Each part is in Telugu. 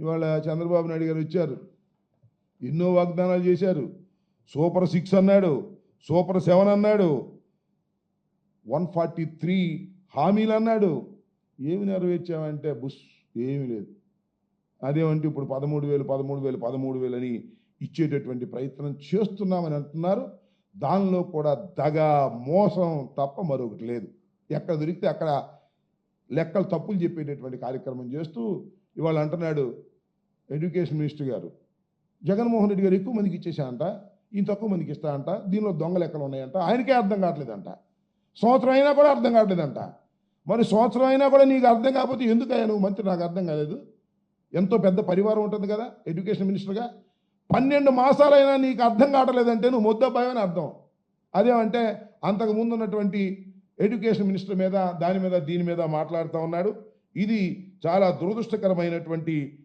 ఇవాళ చంద్రబాబు నాయుడు గారు వచ్చారు. ఎన్నో వాగ్దానాలు చేశారు. సూపర్ సిక్స్ అన్నాడు. సూపర్ సెవెన్ అన్నాడు. వన్ ఫార్టీ త్రీ హామీలు అన్నాడు. ఏమి నెరవేర్చామంటే బుష్ ఏమీ లేదు. అదేమంటే ఇప్పుడు పదమూడు వేలు పదమూడు వేలు పదమూడు వేలు అని ఇచ్చేటటువంటి ప్రయత్నం చేస్తున్నామని అంటున్నారు. దానిలో కూడా దగ మోసం తప్ప మరొకటి లేదు. ఎక్కడ దొరికితే అక్కడ లెక్కలు తప్పులు చెప్పేటటువంటి కార్యక్రమం చేస్తూ ఇవాళ అంటున్నాడు ఎడ్యుకేషన్ మినిస్టర్ గారు. జగన్మోహన్ రెడ్డి గారు ఎక్కువ మందికి ఇచ్చేసా అంట ఈయన తక్కువ మందికి ఇస్తా అంట దీనిలో దొంగ లెక్కలు ఉన్నాయంట ఆయనకే అర్థం కావట్లేదంట. సంవత్సరం అయినా కూడా అర్థం కావట్లేదంట. మరి సంవత్సరం అయినా కూడా నీకు అర్థం కాకపోతే ఎందుకు అయ్యా నువ్వు? మంత్రి నాకు అర్థం కాలేదు. ఎంతో పెద్ద పరివారం ఉంటుంది కదా ఎడ్యుకేషన్ మినిస్టర్గా. పన్నెండు మాసాలైనా నీకు అర్థం కావట్లేదంటే నువ్వు ముద్దబ్బాయి అర్థం. అదేమంటే అంతకు ముందు ఉన్నటువంటి ఎడ్యుకేషన్ మినిస్టర్ మీద దాని మీద దీని మీద మాట్లాడుతూ ఉన్నాడు. ఇది చాలా దురదృష్టకరమైనటువంటి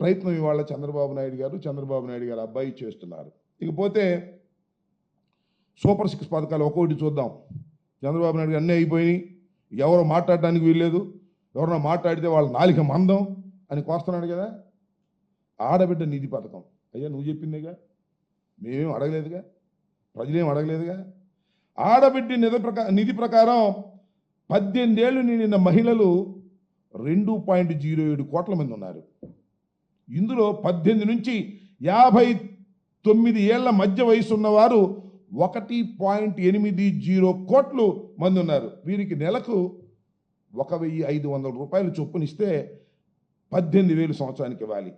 ప్రయత్నం ఇవాళ చంద్రబాబు నాయుడు గారు చంద్రబాబు నాయుడు గారు అబ్బాయి చేస్తున్నారు. ఇకపోతే సూపర్ సిక్స్ పథకాలు ఒక్కొక్కటి చూద్దాం. చంద్రబాబు నాయుడు అన్నీ అయిపోయినాయి. ఎవరు మాట్లాడడానికి వీల్లేదు. ఎవరన్నా మాట్లాడితే వాళ్ళ నాలిక మందం అని కోస్తున్నాడు కదా. ఆడబిడ్డ నిధి పథకం. అయ్యా నువ్వు చెప్పిందేగా? మేమేం అడగలేదుగా? ప్రజలేం అడగలేదుగా? ఆడబిడ్డ నిధి ప్రకా నిధి ప్రకారం పద్దెనిమిదేళ్ళు నిండిన మహిళలు రెండు పాయింట్ జీరో ఏడు కోట్ల మంది ఉన్నారు. ఇందులో పద్దెనిమిది నుంచి యాభై తొమ్మిది ఏళ్ళ మధ్య వయసు ఉన్నవారు ఒకటి పాయింట్ ఎనిమిది జీరో కోట్లు మంది ఉన్నారు. వీరికి నెలకు ఒక వెయ్యి ఐదు వందల రూపాయలు చొప్పునిస్తే పద్దెనిమిది వేలు సంవత్సరానికి ఇవ్వాలి.